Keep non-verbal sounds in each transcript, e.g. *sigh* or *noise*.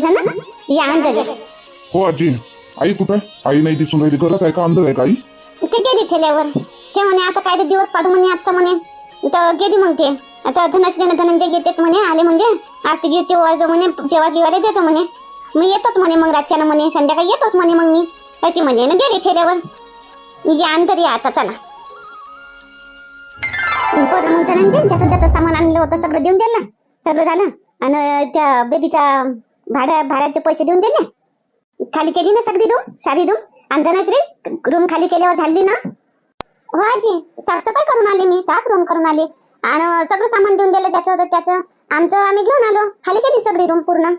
सगळे जण या अंदर या. हो आजी. आई कुठं? आहे आई नाही दिसून राहिली. घरात आहे का? अंदर आहे का आई? ते गेली ठेल्यावर. ते म्हणे आता काय ते दिवस पाडू म्हणे आजचा म्हणे. तर गेली मग ते. आता धनश्रीने धनंजय घेतात म्हणे आले म्हणजे आरती गिरती वाजव म्हणे जेव्हा दिवाले देतो म्हणे. मी येतोच म्हणे मग रातच्यानं म्हणे संध्याकाळी येतोच म्हणे मग मी. अशी म्हणे ना गेली ठेल्यावर. या अंदर या आता चला. बरं मग धनंजय ज्याचं ज्याचं सामान आणलं होतं सगळं देऊन दिलं सगळं झालं? आणि त्या बेबीच्या भाड्या भाड्याचे पैसे देऊन दिले. खाली केली ना सगळी रूम सारी रूम. आणि धनश्री रूम खाली केल्यावर झाली ना. हो आजी. साफसफाई करून आले मी साफ रूम करून आले. आणि सगळं सामान देऊन दिलं ज्याचं होतं त्याचं. आमचं आम्ही घेऊन आलो. खाली केली सगळी रूम पूर्ण.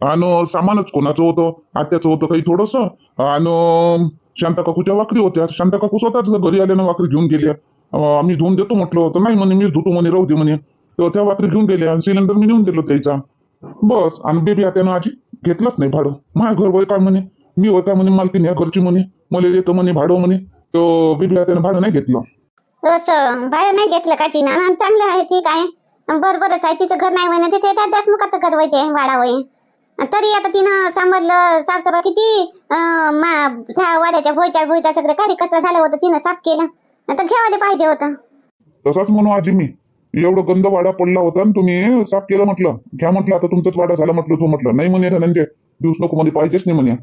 आणि सामानच कोणाचं होतं? आत्याचं होतं काही थोडस. आणि शांता काकूच्या वाकरी होत्या. शांता काकू स्वतःच घरी आल्यानं वाकरी घेऊन गेल्या. आम्ही धुवून देतो म्हटलं होतं. नाही म्हणे मी धुतो म्हणे राहू दे म्हणे. तर त्या वाकरी घेऊन गेल्या आणि सिलेंडर मी नेऊन दिलो त्याचा. बस आणि बेबी आत्यानं आजी. घेतलंच नाही भाडं. माझ्या घर वय काय म्हणे? मी काय म्हणे? मालकीन या घरची म्हणे. मला येतं म्हणे भाडं म्हणे. तो बेबी आत्यानं भाडं नाही घेतलं. असं बाहेर नाही घेतलं का आणि चांगलं आहे ठीक आहे. बरोबरच आहे तिचं घर नाही म्हणे. तिथे त्या घर वय ते वाडा वय. तरी आता तिनं सांभाळलं साफसफाई किती? मा वाड्याच्या भोयच्या भोयच्या सगळं. काही कसं झालं होतं तिनं साफ केलं. आता घेवायला पाहिजे होतं. तसाच म्हणू आजी मी. एवढं गंद वाडा पडला होता आणि तुम्ही साफ केलं म्हटलं. घ्या म्हटलं आता तुमचाच वाडा झाला म्हटलं तू म्हटलं. नाही म्हणे धनंजय दिवस नको मध्ये पाहिजेच नाही म्हणे.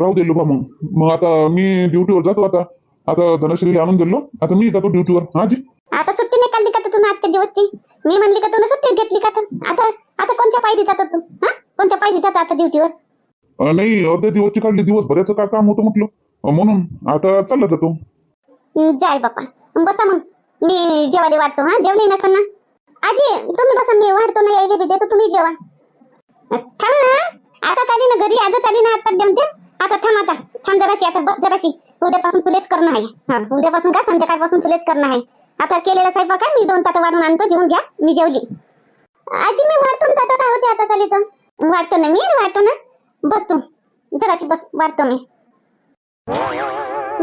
राहू दिलो बा मग. मग आता मी ड्युटीवर जातो आता. आता धनश्रीला आणून दिलो. आता मी जातो ड्युटीवर हा जी. आता सुट्टी नाही काढली का तर तू आजच्या दिवसची? मी म्हणली का तुला सुट्टीच घेतली का तर आता आता कोणत्या पायरी जातो तू? हा? कोणत्या पायरी जातो आता ड्युटीवर नाही अर्ध्या दिवसची काढली. दिवस भरायचं काय काम होतं म्हटलं? म्हणून आता चालला जातो. जाय बापा बसा मग. मी जेवायला वाटतो हा? जेवले नसताना? आजी तुम्ही बसा मी वाढतो ना यायला बी देतो तुम्ही जेवा. थांब ना आता चाली ना घरी आजच आली ना आता जमते आता थांब आता थांब जराशी आता बस जराशी. उद्यापासून तुलेच करणं आहे. हा उद्यापासून का संध्याकाळपासून तुलेच करणं आहे? आता केलेला साहेब काय मी दोन ताटं वाढून आणतो जेवून घ्या मी जेवली. आजी मी वाढतो ना ताटं काय होते आता चाली तर वाढतो ना मी वाढतो ना? बसतो जराशी बस वाढतो मी.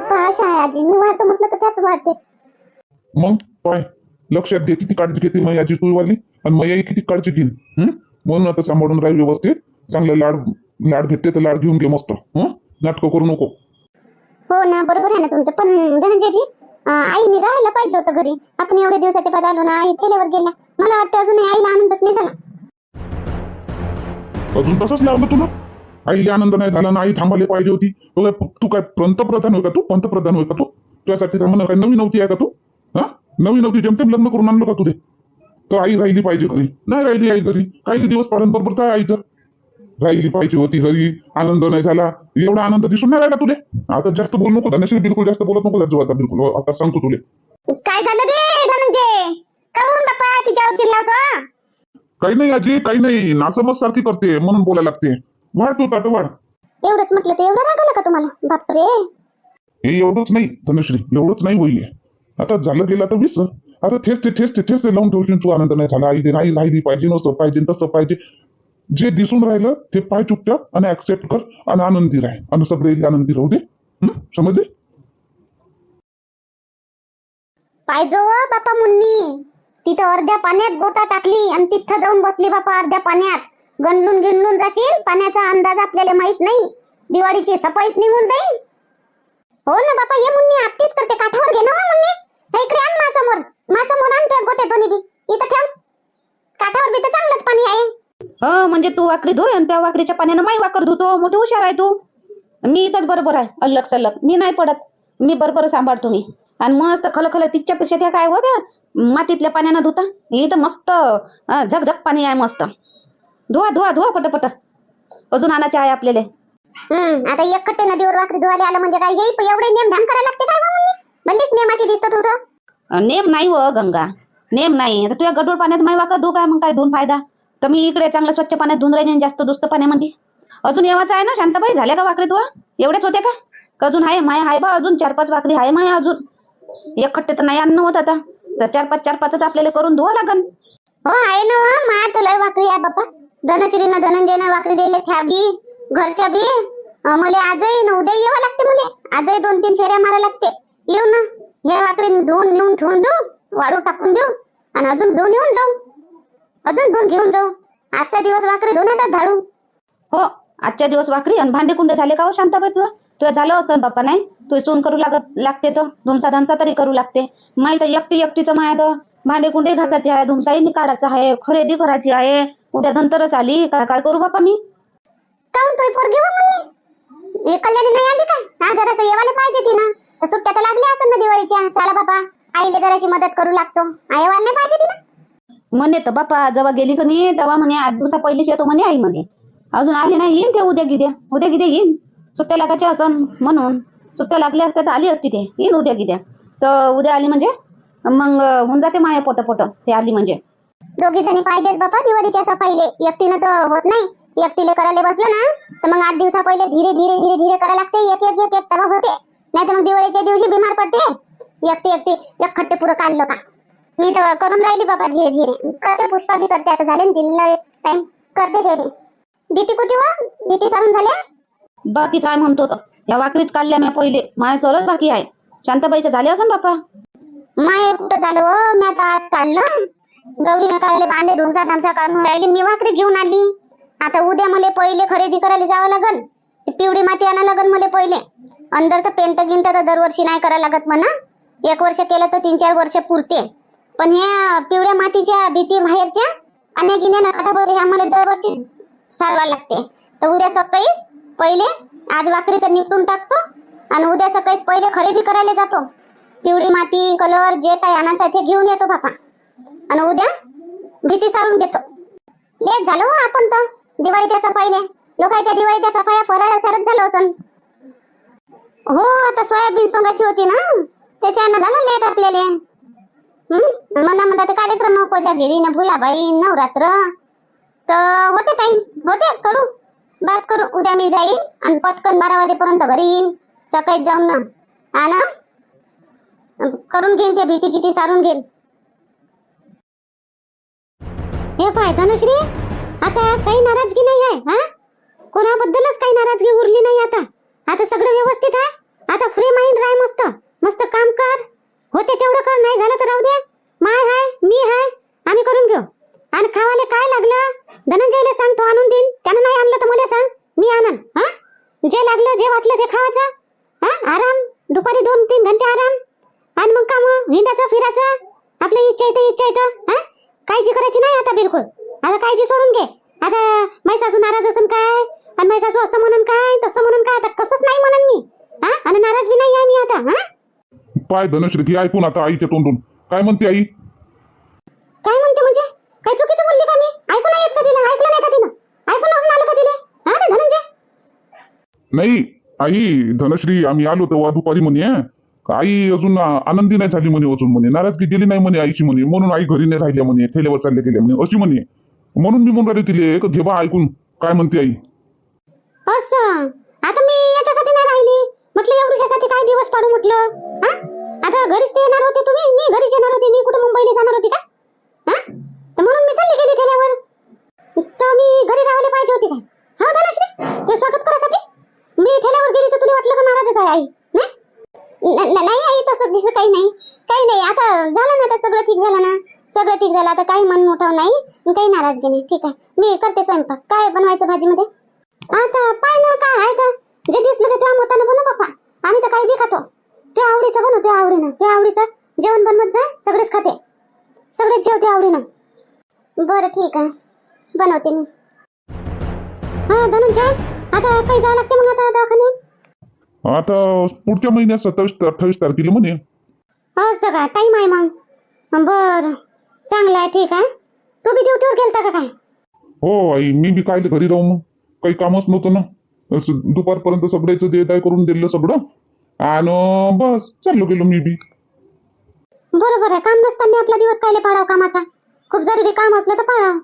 पाश आहे आजी मी वाढतो म्हटलं तर त्याच वाढते. मग? पाय लक्षात घे किती काळजी घेते मग याची तुझीवाली आणि मग किती काळजी घेईन हं? म्हणून आता सांभाळून राहील व्यवस्थित. चांगलं लाड लाड भेटते तर लाड घेऊन घे मस्त. हं? नाटकं करू नको. हो ना बरोबर आहे ना तुमचं. पण धनंजयजी आईने राहायला पाहिजे होतं घरी. आपण एवढ्या दिवसाच्या बाद आलो ना आई ठेल्यावर गेला मला वाटतं अजूनही आईला आनंदच नाही झाला. अजून तसंच लावलं तुला? आईला आनंद नाही झाला ना आई थांबायला पाहिजे होती. तू काय तू काय पंतप्रधान होय का तू? पंतप्रधान होय का तू? तुझ्यासाठी थांबणं काय नवी नव्हती आहे का तू? नवी नव्हती जेमतेम लग्न करून आणलं का तुझे तर आई राहिली पाहिजे घरी. नाही राहिली आई घरी. काही दिवस पाड्यांबरोबर काय आईचं राहिली पाहिजे होती घरी. आनंद नाही झाला. एवढा आनंद दिसून नाही राहिला तुले? आता जास्त बोलू नको. धनश्री बिलकुल जास्त बोलत नको जाऊ आता बिलकुल. आता सांगतो तुले. काय झालं रे धनंजय? काहून बापा तिच्यावर चिल्लावतो काही नाही आजी काही नाही. नासमज सारखी करते म्हणून बोलायला लागते. वाढ तू ताट वाढ. एवढंच म्हटलं तर एवढं राग आला का तुम्हाला? बापरे. हे एवढंच नाही धनश्री. एवढंच नाही होईल आता झालं गेलं तर विसर आता ठेस ते ठेच ते ठेच ते लावून ठेवशील तू आनंद नाही झाला. आई दे नाही राहिली पाहिजे नसतं पाहिजे तसं पाहिजे. जे दिसून राहिलं ते पाय चुपचाप आणि ऍक्सेप्ट कर आणि आनंदी राह. आणि सगळे आनंदी राहू दे. समजले? पाहिजो व बापा मुन्नी. तिथं अर्ध्या पाण्यात गोटा टाकली आणि तिथं जाऊन बसली बापा अर्ध्या पाण्यात. गणलून गिणलून जाशील पाण्याचा अंदाज आपल्याला माहीत नाही. दिवाळीची सफाईच निघून जाईल. हो ना बापा ये मुन्नी आपटीच करते. काठावर घे ना हो, मुन्नी. इकडे आण माझ्यासमोर माझ्यासमोर आण त्या गोटे दोन्ही बी. इथं ठेव. काठावर बी तर चांगलंच पाणी आहे. हो म्हणजे तू वाकडी धुय आणि त्या वाकडीच्या पाण्यानं माई वाकर धुतो. मोठी हुशार आहे तू. मी इथंच बरोबर आहे. अल्लग सल्लग मी नाही पडत. मी बरोबर सांभाळतो मी. आणि मस्त खलखल तिच्यापेक्षा त्या काय होत्या? मातीतल्या पाण्यानं धुता. इथं मस्त झकझक पाणी आहे मस्त. धुवा धुवा धुवा पटपट. अजून आणायचे आहे आपल्याला. हम्म आता एक खट्टे नदीवर वाकडी धुवायला आलं म्हणजे काय? येई एवढे नेम ढाम करायला लागते काय भल्लीच नेमाची दिसत होतं नेम नाही व गंगा. नेम नाही. आता तुझ्या गडूळ पाण्यात माई वाकर धु काय मग काय धुवून फायदा? तर मी इकडे चांगलं स्वच्छ पाण्यात धुवून राहीन आणि जास्त दुस्त पाण्यामध्ये अजून येवाचं आहे ना? शांताबाई झाल्या का वाकडी तुला एवढेच होते का? का अजून आहे माया आहे बा अजून. चार पाच वाकडी आहे माया अजून. एक खट्टे तर नाही अन्न होत आता. तर चार पाच चार पाचच आपल्याला करून धुवा लागन. हो आहे ना मा तुला वाकडी आहे बाप्पा. धनश्रीनं धनंजयनं वाकडी दिले त्या बी घरच्या बी. अं, मले आजही न उद्या यावं लागते मले आजही दोन तीन फेऱ्या मारा लागते. येऊ ना. या वाकडी धुवून नेऊन ठेवून देऊ वाळू टाकून देऊ आणि अजून घेऊन येऊन जाऊ. अजून दोन घेऊन जाऊ. आजचा दिवस वाकडी धुण्यातच झाडू. हो आजच्या दिवस वाकरी आणि भांडे कुंडे झाले का हो शांताबाई तुझं तुझं झालं असं बाप्पा नाही? तू सून करू लागत लागते तर धुमसा धामसा तरी करू लागते. माहीत आहे, एकटी एकटीचं माय तर भांडे कुंडे घासायचे आहे धुमसाही काढायचं आहे खरेदी करायची आहे. उद्या धनतरच आली काय काय करू बाप्पा मी? काऊन तोय पोरगी व मम्मी? हे कल्याणी नाही आली काय? हा जरासं येवायला पाहिजे ती ना तर सुट्ट्या तर लागल्या असं ना दिवाळीच्या. चला बाबा आईला जराशी मदत करू लागतो. आईवायला नाही पाहिजे ती ना म्हणे तर बाप्पा जेव्हा गेली का नाही तेव्हा म्हणे आठ दिवसा पहिलेच येतो म्हणे आई म्हणे. अजून आली नाही येईन ते उद्या गिद्या. उद्या गिद्या येईन. सुट्ट्या लागायच्या असं म्हणून. सुट्ट्या लागल्या असत्या तर आली असती ते. येईन उद्या गिद्या. तर उद्या आली म्हणजे? मग होऊन जाते माया पोट पोट. ते आली म्हणजे. दोघी जणी पाहिजेत बाबा दिवाळीच्या सफाईले. एकटीनं तर होत नाही. एकटीले करायला बसलं ना तर मग आठ दिवसा पहिले धीरे धीरे धीरे धीरे करायला लागते. एक एक एक एक तेव्हा होते. नाही तर मग दिवाळीच्या दिवशी बिमार पडते. एकटी एकटी एक खट्टे पुरं काढलं का? मी तर करून राहिली बाबा धीरे धीरे. करते पुष्पा बी करते आता झाले टाइम करते बी. भीती कुठे वा भीती सारून झाल्या बाकी काय म्हणतो या वाकडीच काढल्या मी पहिले. माया सरच बाकी आहे. शांताबाईच्या झाल्या असं बाप्पा? माय कुठं झालं हो? मी आता आज काढलं. गौरीने काढले भांडे धुमसा धामसा काढून राहिली. मी भाकरी घेऊन आली. आता उद्या मला पहिले खरेदी करायला जावं लागल पिवळी माती आणा लागत मला पहिले. अंदर तर पेंट गिंट तर दरवर्षी नाही करायला लागत म्हणा. एक वर्ष केलं तर तीन चार वर्ष पुरते. पण ह्या पिवळ्या मातीच्या भीती बाहेरच्या आणि गिन्यानं ह्या मला दरवर्षी सारवा लागते. तर उद्या सकाळी पहिले आज वाकरीचं निपटून टाकतो आणि उद्या सकाळी पहिले खरेदी करायला जातो. पिवळी माती कलर जे काही आणायचं ते घेऊन येतो बापा. आणि उद्या भीती सारून घेतो. लेट झालो हो आपण तर. दिवाळीच्या सफाईले लोकांच्या दिवाळीच्या सफाया फराळ सरत झालं असन. हो आता सोयाबीन सोंगाची होती ना? त्याच्यानं झालं लेट आपल्याला. म्हणा मना कार्यक्रम कोच्या घरी ना भुलाबाई नवरात्र. तर होते टाइम होते करू. बात करू उद्या मी जाईल आणि पटकन बारा वाजेपर्यंत घरी येईन. सकाळी जाऊन ना. आण करून घेईन ते भीती किती सारून घेईन. हे पाय धनुश्री आता काही नाराजगी नाही आहे हा? कोणाबद्दलच काही नाराजगी उरली नाही आता. आता सगळं व्यवस्थित आहे? आता फ्री माइंड राय मस्त. मस्त काम कर. होते तेवढं कर नाही झालं तर राहू दे. माय हाय मी हाय आम्ही करून घेऊ. आणि खावाले काय लागलं? धनंजयला सांग तो आणून देईन. त्यानं नाही आणलं तर मला सांग. मी आणन हा? जे लागलं जे वाटलं ते खावायचं हा? आराम. दुपारी दोन तीन घंटे आराम. आणि मग काम हिंडाचं फिरायचं आपल्या इच्छा येतं इच्छा येतं हा? काळजी करायची नाही आता बिलकुल. आता काळजी सोडून घे. आता माझी सासू नाराज असून काय? आणि माझी सासू असं म्हणून काय? तसं म्हणून काय? आता कसंच नाही म्हणन मी. हा? आणि नाराज बी नाही आहे मी आता हा? पाय धनश्री घे ऐकून आता आईच्या तोंडून. काय म्हणते आई? काय म्हणते म्हणजे? काय चुकीचं बोलली का मी? ऐकून नाही येत का तिला? ऐकलं नाही का तिनं? ऐकून असून आलं का तिला? हा रे धनंजय? नाही आई धनश्री आम्ही आलो तेव्हा दुपारी म्हणे आई अजून आनंदी नाही झाली म्हणे अजून म्हणे. नाराजगी गेली नाही म्हणे आईची म्हणे. म्हणून आई घरी नाही राहिल्या म्हणे. ठेल्यावर चालले गेल्या म्हणे. अशी म्हणे. म्हणून मी म्हणून राहिले तिले "क- घे बा ऐकून. काय म्हणते आई? असं? आता मी याच्यासाठी नाही राहिली. म्हटलं एवढ्यासाठी काय दिवस पाडू म्हटलं. हा? आता घरीच ते येणार होते तुम्ही? मी घरीच येणार होते. मी कुठे मुंबईला जाणार होती का? हा? तर म्हणून मी चालली गेली ठेल्यावर तर मी घरी राहिले पाहिजे होती काय हा धनश्री? ते स्वागत करायसाठी? मी ठेल्यावर गेली तर तुला वाटलं का नाराजच आहे आई? नाही? नाही आई तसं दिसत काही नाही. काही नाही. आता झालं ना आता सगळं ठीक झालं ना? सगळं ठीक झालं. आता काही मन मोठं नाही. काही नाराजगी नाही. ठीक आहे. मी करते स्वयंपाक. काय बनवायचं भाजीमध्ये? आता पाय ना काय आहे तर जे दिसलं ते तुझ्या मतानं बनव बाप्पा. आम्ही तर काही बी खातो. तुझ्या आवडीचं बनव तुझ्या आवडीनं. तुझ्या आवडीचं जेवण बनवत जा सगळेच खाते. सगळेच जेवते आवडीनं. बरं ठीक आहे. बनवते मी. हा धनंजय आता काही जावं लागते मग आता दवाखान्यात? आता पुढच्या महिन्यात सत्तावीस अठ्ठावीस तारखेला म्हणे. असं का टाईम आहे मग. बर. चांगलं आहे ठीक आहे. तू बी ड्युटीवर गेलता का काय? हो आई. मी बी काय घरी राहू मग. काही कामच नव्हतं ना. असं दुपारपर्यंत सगळ्याचं देदाय करून दिलं सगळं. आणि बस चाललो गेलो मी बी. बरोबर आहे. काम नसताना आपला दिवस कायले पाडाव कामाचा? खूप जरुरी काम असलं तर पाडाव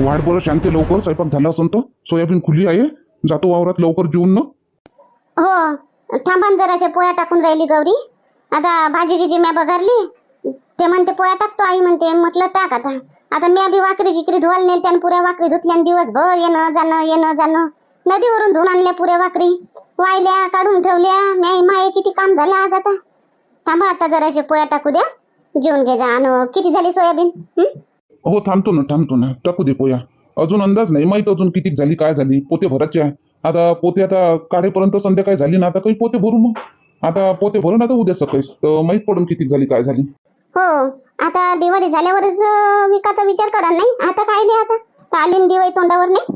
वाढ बरं शांती लवकर. स्वयंपाक झाला असेल तर. सोयाबीन खुली आहे. जातो वावरात लवकर जेवून ना. हो. थांबा न जराशे पोया टाकून राहिली गौरी. आता भाजी गिजी म्या बघारली. ते म्हणते पोया टाकतो आई म्हणते. म्हटलं टाक आता. आता मी बी वाकरी गिकरी धुवायला नेल त्यानं पुऱ्या वाकरी धुतल्या दिवसभर येणं जाणं येणं जाणं. नदीवरून धुवून आणल्या पुऱ्या वाकरी. वायल्या काढून ठेवल्या. मी माये किती काम झालं आज आता. थांबा आता जराशे पोया टाकू द्या. जेवून घे जा. आणि किती झाली सोयाबीन? हो? थांबतो ना थांबतो ना. टाकू दे पोया. अजून अंदाज नाही. माहीत अजून किती झाली काय झाली. पोते भरायचे आहे आता पोते आता काढेपर्यंत संध्याकाळी झाली ना आता काही पोते भरू मग. आता पोते भरून आता उद्या सकाळी. तर माहीत पडून किती झाली काय झाली. हो आता दिवाळी झाल्यावरच अं, विकायचा विचार करा नाही. आता काय नाही आता? तर आली न दिवाळी तोंडावर नाही?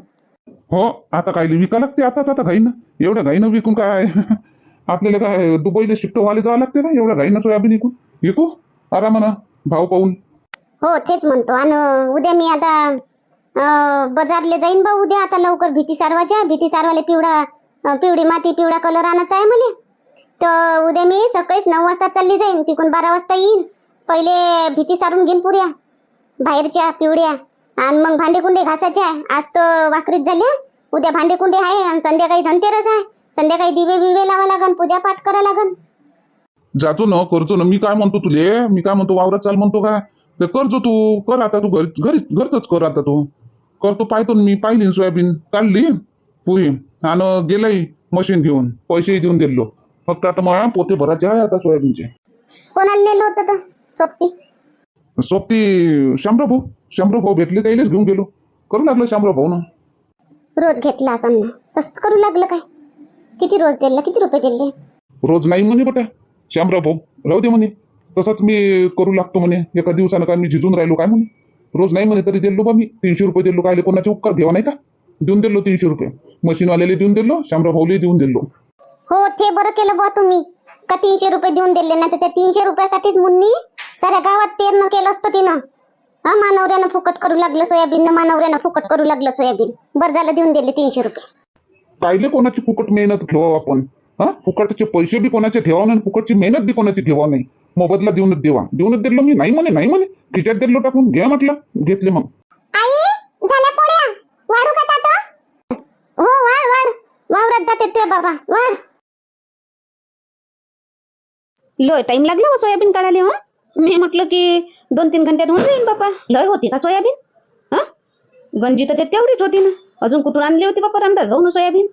हो आता काय विका लागते आताच आता घाईनं. एवढ्या घाईनं विकून काय? *laughs* आपल्याला काय दुबईला शिफ्ट व्हायला जावं लागते ना? एवढ्या घाईनं सोयाबीन विकून? विकू? आरामानं भाव पाहून. हो तेच म्हणतो. आणि उद्या मी आता बाजारले जाईन बा उद्या. आता लवकर भीती सारवायच्या. भीती सारवाले पिवळा पिवळी माती पिवळा कलर आणायचा आहे मला. तर उद्या मी सकाळीच नऊ वाजता चालली जाईन. तिकून बारा वाजता येईन. पहिले भीती सारून घेईन पुऱ्या. बाहेरच्या पिवळ्या आणि मग भांडे कुंडे घासायचे आहे. आज तर वाकरीत झाले. उद्या भांडे कुंडे आहे आणि संध्याकाळी धनतेरस आहे. संध्याकाळी दिवे बिवे लावा लागन पूजा पाठ करा लागन. जातो ना करतो ना. मी काय म्हणतो तुले? मी काय म्हणतो वावरात चाल म्हणतो का? तर करतो तू. कर आता तू घरी घरी घरचंच कर आता तू. करतो पाहतो ना मी. पाहिली सोयाबीन. काढली पुरी. आणि गेलाय मशीन घेऊन. पैसे देऊन दिलो. फक्त आता मला पोते भरायचे आहे आता सोयाबीनचे. कोणाला नेलं होतं सोबती सोबती शंभर भाऊ शंभर भाऊ भेटले त्यालाच घेऊन गेलो. करू लागलो शंभर भाऊ ना? रोज घेतला असं ना? तसंच करू लागलं काय? किती रोज दिला किती रुपये दिले? रोज नाही म्हणे बटा. श्यामराव भाऊ राहू दे म्हणे. तसंच मी करू लागतो म्हणे. एका दिवसानं काय मी झिजून राहिलो काय म्हणे? रोज नाही म्हणे तरी दिलो बा मी. तीनशे रुपये दिलो. काय कोणाचे उपकार घ्यावा नाही का? देऊन दिलो तीनशे रुपये. मशीनवाल्याला देऊन दिलो श्यामराव भाऊला देऊन दिलो. हो ते बरं केलं बुवा तुम्ही. का तीनशे रुपये देऊन दिले? ना तर त्या तीनशे रुपयासाठीच मुन्नी साऱ्या गावात पेरणं केलं असतं तिनं. हा मानवऱ्यानं फुकट करू लागलं सोयाबीन मानवऱ्यानं फुकट करू लागलं सोयाबीन. बरं झालं देऊन दिले तीनशे रुपये. कायले कोणाची फुकट मेहनत घेऊ आपण? हा? फुकटचे पैसे बी कोणाचे ठेवा नाही फुकटची मेहनत बी कोणाची ठेवा नाही? मोबदला देऊनच देवा. देऊनच दिलो मी? नाही म्हणे नाही म्हणे. खिशात दिलो टाकून. घ्या म्हटलं. घेतले मग. आई झाल्या पोळ्या. वाढू का ताटा? हो वाढ वाढ. वावरात जाते तुझ्या बाबा. वाढ. लय टाइम लागला हो सोयाबीन काढायला हा? मी म्हटलं की दोन तीन घंट्यात होऊन जाईन बापा. लय होती का सोयाबीन? हा? गंजी तर ते तेवढीच होती ना. अजून कुठून आणली होती बापा रामदास? भाऊ ना सोयाबीन.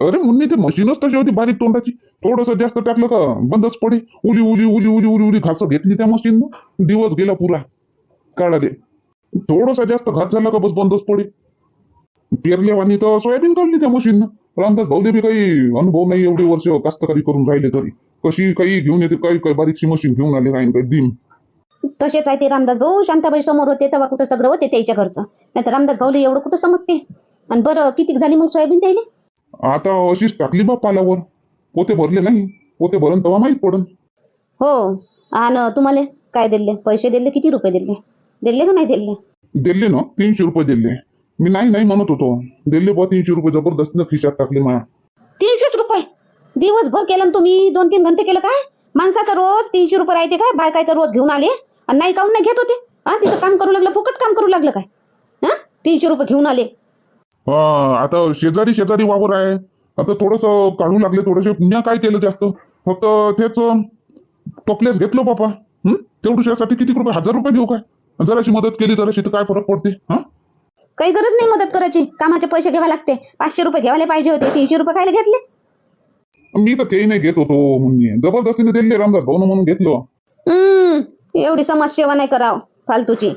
अरे मुन्नी ते मशीनच तशी होती बारीक तोंडाची. थोडस जास्त टाकलं का बंदच पडे उली उली उली उली उली उली घास घेतली त्या मशीन दिवस गेला पुरा. काढाले थोडसा जास्त घात झाला का बस बंदच पडे पेरल्यावानी तर सोयाबीन काढली त्या मशीन रामदास भाऊले बी काही अनुभव नाही एवढे वर्ष कास्तकारी करून राहिले तरी. कशी काही घेऊन येते काही काही बारीकशी मशीन घेऊन आले काही दिन. तसेच आहे ते रामदास भाऊ शांताबाई समोर होते तेव्हा कुठं सगळं होते त्याच्या घरचं. नाही तर रामदास भाऊला एवढं कुठं समजते? आणि बरं किती झाली मग सोयाबीन त्याला? आता अशीच टाकली बा पालावर. पोते भरले नाही. पोते भरण तेव्हा माहीत पडन. हो. आणि तुम्हाला काय दिले? पैसे दिले किती रुपये दिले? दिले का नाही दिले? दिले ना तीनशे रुपये दिले. मी नाही नाही म्हणत होतो. दिले बा तीनशे रुपये जबरदस्त खिशात टाकले माया. तीनशेच रुपये? दिवसभर केलं ना तुम्ही? दोन तीन घंटे केलं काय? माणसाचा रोज तीनशे रुपये राहते काय? बायकायचा रोज घेऊन आले. आणि नाही काऊन नाही घेत होते? हा तिथं काम करू लागलं फुकट काम करू लागलं काय? हा? तीनशे रुपये घेऊन आले. हा, आता शेजारी शेजारी वावर आहे. आता थोडस काढू लागले थोडेसे मी काय केलं जास्त? फक्त तेच टोपलेस घेतलं बापा. हं? तेवढ्यासाठी किती रुपये? हजार रुपये घेऊ काय? जराशी मदत केली जराशी तर काय फरक पडते? हा? काही गरज नाही मदत करायची. कामाचे पैसे घ्यावे लागते. पाचशे रुपये घ्यायला पाहिजे होते. तीनशे रुपये खायला घेतले? मी तर तेही नाही घेत होतो म्हणून जबरदस्तीने दिले रामदास भाऊ म्हणून घेतलो. हम्म एवढी समाजसेवा नाही कराव फालतूची.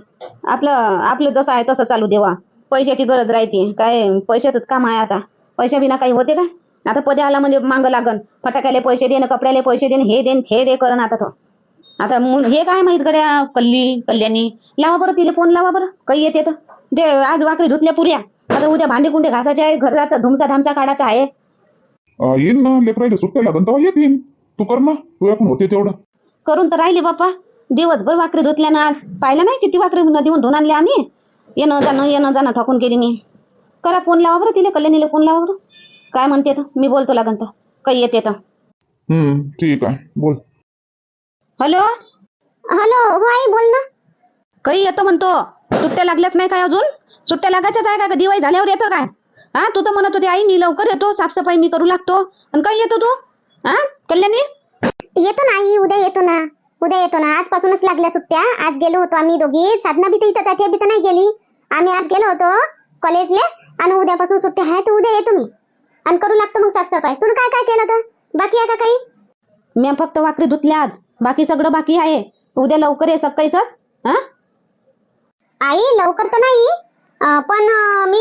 आपलं आपलं जसं आहे तसं चालू देवा. पैशाची गरज राहते. काय पैशाचंच काम आहे आता. पैशा बिना काही होते का? आता पदे आला म्हणजे मागं लागन. फटाक्याला पैसे देणं कपड्याला पैसे देणं हे देन हे दे करण आता तो. आता हे काय माहीत गड्या कल्ली कल्याणी? लावा बरं तिला फोन लावा बरं. काही येते तर. दे आज वाकडी धुतल्या पुऱ्या. आता उद्या भांडे कुंडे घासायचे आहे घराचा धुमसा धामसा काढायचा आहे. येईन ना लेकरायला सुट्ट्या लागन तेव्हा येतील तू कर ना तुझ्याकडून होते तेवढं. करून तर राहिले बाप्पा. दिवसभर वाकरी धुतल्या ना आज पाहिलं नाही किती वाकरी नदीहून धुवून आणले आम्ही? येणं जाणं येणं जाणं थकून गेली मी. करा फोन लावा बरं तिला कल्याणीला फोन लावा बरं. काय म्हणते तर मी बोलतो लागन तर. काही येते तर. हम्म ठीक आहे बोल. हॅलो? हॅलो हो आई बोल ना. काही येतं म्हणतो. सुट्ट्या लागल्याच नाही काय अजून? सुट्ट्या लागायच्याच आहे का? दिवाळी झाल्यावर येतं काय? हा तू तर म्हणत होती आई मी लवकर येतो साफसफाई मी करू लागतो. आणि काही येतो तू? हा कल्याणी? येतो ना आई उद्या येतो ना. उद्या येतो ना. आजपासूनच लागल्या सुट्ट्या. आज गेलो होतो आम्ही दोघी. साधना बी इथंच आहे बी तर नाही गेली. आम्ही आज गेलो होतो कॉलेजले. आणि उद्यापासून सुट्ट्या आहे तर उद्या येतो मी. आणि करू लागतो मग साफसफाई. तुला काय काय केलं तर? बाकी आहे का काही? मी फक्त वाकरी धुतल्या आज. बाकी सगळं बाकी आहे. उद्या लवकर ये सकाळीच हा? आई लवकर तर नाही. पण अं,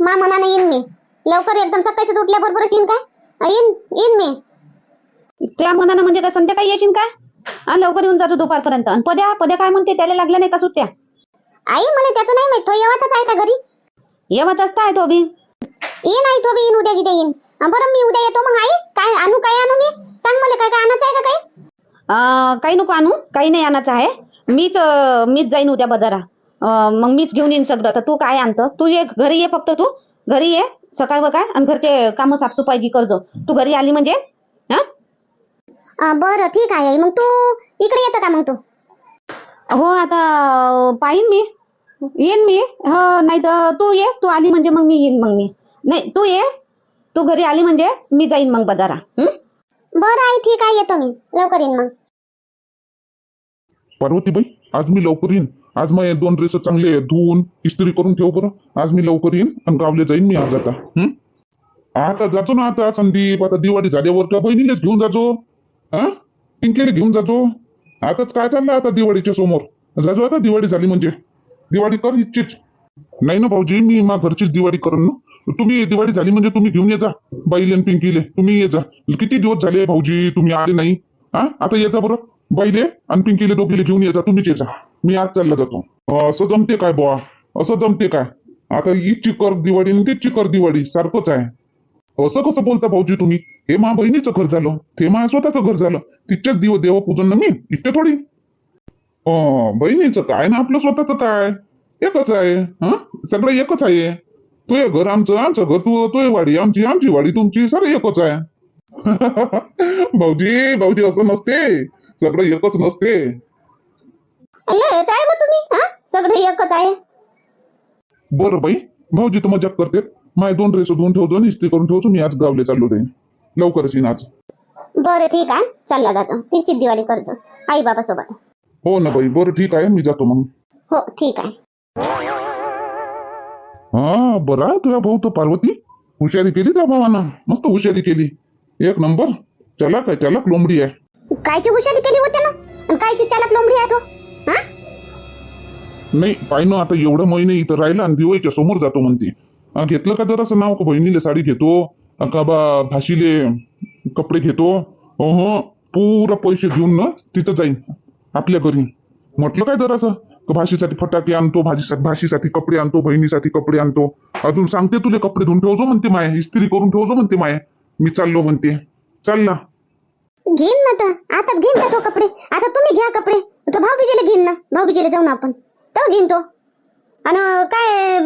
मा मनानं येईन मी. लवकर एकदम सकाळीच उठल्याबरोबर येईन काय? येईन येईन मी. त्या मनानं म्हणजे काय संध्याकाळी येशील का? हा लवकर येऊन जातो दुपारपर्यंत. आणि पद्या पद्या काय म्हणते? त्याला लागल्या नाही का सुट्ट्या? आई मला त्याचं नाही माहीत. तो येवाचाच आहे का घरी? येवाच असता आहे तो बी. येईन आई तो बी येईन. उद्या किती येईन. बरं मी उद्या येतो मग आई. काय आणू काय आणू मी? सांग मला काय काय आणायचं आहे का काय काही नको आणू. काही नाही आणायचं आहे. मीच मीच जाईन उद्या बाजारा अं, मग मीच घेऊन येईन सगळं. तर तू काय आणतं? तू ये घरी ये फक्त तू. घरी ये. सकाळ काय? आणि घरचे कामं साफसफाई बी करजो तू घरी आली म्हणजे? हा? बरं ठीक आहे मग तू इकडे येतं का मग तू? हो आता पाहीन मी. येईन मी. हो नाही तर तू ये. तू आली म्हणजे मग मी येईन मग मी. नाही तू ये. तू घरी आली म्हणजे मी जाईन मग बाजारा हं? बरं आई ठीक आहे. येतो मी. लवकर येईन मग. पार्वतीबाई आज मी लवकर येईन. आज मग दोन ड्रेस चांगले धुवून इस्त्री करून ठेव बरं. आज मी लवकर येईन आणि गावले जाईन मी आज आता. हं? आता जातो ना आता संदीप. आता दिवाळी झाल्यावर का बहिणीलाच घेऊन जातो. हा? पिंकीला घेऊन जातो. आताच काय चाललं आता दिवाळीच्या समोर? जातो आता दिवाळी झाली म्हणजे. दिवाळी कर इच्छित. नाही ना भाऊजी मी मा घरचीच दिवाळी करून ना. तुम्ही दिवाळी झाली म्हणजे तुम्ही घेऊन ये जा. बाईले आणि पिंकीले. तुम्ही ये जा. किती दिवस झाले भाऊजी तुम्ही आले नाही? हा? आता ये जा बरं. बाईले आणि पिंकीले दोघीले घेऊन ये जा. तुम्हीच ये जा. मी आज चालला जातो. असं जमते काय बुवा? असं जमते काय? आता ही चिकर दिवाळी आणि ते चिकर दिवाळी सारखंच आहे. असं कसं बोलता भाऊजी तुम्ही? हे मा बहिणीचं घर झालं. ते मा स्वतःचं घर झालं. तिच्याच दिव देव पूजन ना मी? इतके थोडी? बहिणीचं काय ना आपलं स्वतःचं काय? एकच आहे. हा? सगळं एकच आहे. तुझे घर आमचं आमचं घर तू तुझे वाडी आमची आमची वाडी तुमची सगळं एकच आहे. *laughs* भाऊजी भाऊजी असं नसते. सगळं एकच नसते. लयच आहे मग तुम्ही हा? सगळे एकच आहे. बरं बाई भाऊजी तर मजाक करते माझे दोन ड्रेस धुवून ठेवतो आणि इस्त्री करून ठेवतो मी आज गावले चाललो जाईन लवकरच येईन आज. बरं ठीक आहे. चालला जातो. तिची दिवाळी करतो. आई बाबा सोबत. हो ना बाई बरं ठीक आहे मी जातो मग. हो ठीक आहे. हा बरं आहे तुझ्या भाऊ तो पार्वती. हुशारी केली त्या भावानं. मस्त हुशारी केली. एक नंबर. चला काय त्याला लोंबडी आहे. कायची हुशारी केली होते ना? आणि कायची चालक लोंबडी आहे तो? नाही पाय ना आता एवढं महिने इथं राहिला आणि दिवाळीच्या समोर जातो म्हणते. घेतलं का जरासं नाव? का बहिणीले साडी घेतो? का बा भाशीले कपडे घेतो? हो पुरा पैसे घेऊन ना तिथं जाईन आपल्या घरी. म्हटलं काय जरासं? का भाशीसाठी फटाके आणतो भाजीसाठी भाशीसाठी कपडे आणतो बहिणीसाठी कपडे आणतो? अजून सांगते तुले कपडे धुवून ठेवजो म्हणते माय इस्त्री करून ठेवजो म्हणते माय. मी चाललो म्हणते. चालला. घेईन ना तर आताच घेईन ना तो कपडे? आता तुम्ही घ्या कपडे. तो भाऊबीजेला घेईन ना. भाऊबीजेला जाऊन आपण. तो घेईन तो. आणि काय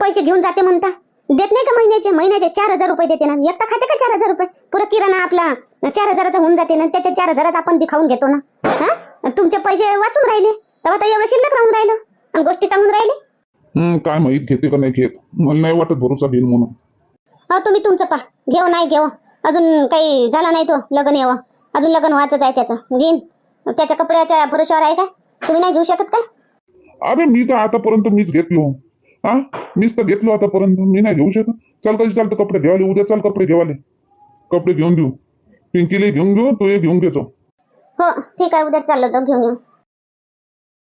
पैसे घेऊन जाते म्हणता? देत नाही का महिन्याचे? महिन्याचे चार हजार रुपये देते ना. एकटा खाते का चार हजार रुपये? पुरा किराणा आपला चार हजाराचा होऊन जाते ना. त्याच्या चार हजारात आपण बी खाऊन घेतो ना. हा? तुमचे पैसे वाचून राहिले. तेव्हा तर एवढं शिल्लक राहून राहिलं. आणि गोष्टी सांगून राहिले. हं, काय माहीत घेते का नाही घेत. मला नाही वाटत भरोसा घेईन म्हणून. हो तुम्ही तुमचं पा घेऊ नाही घेऊ अजून काही झाला नाही तो लग्न यावं. अजून लग्न व्हायचंच आहे त्याचं. घेईन. त्याच्या कपड्याच्या भरोशावर आहे का? तुम्ही नाही घेऊ शकत का? अरे मी तर आतापर्यंत मीच घेतलो. हा? मीच तर घेतलो आतापर्यंत. मी नाही घेऊ शकत. चल कधी चालतं कपडे घेवाले? उद्या चाल कपडे घेवाले. कपडे घेऊन देऊ. पिंकीला घेऊन घेऊ तो हे घेऊन घेतो. हो ठीक आहे. उद्या चाललो जाऊ घेऊन येऊ.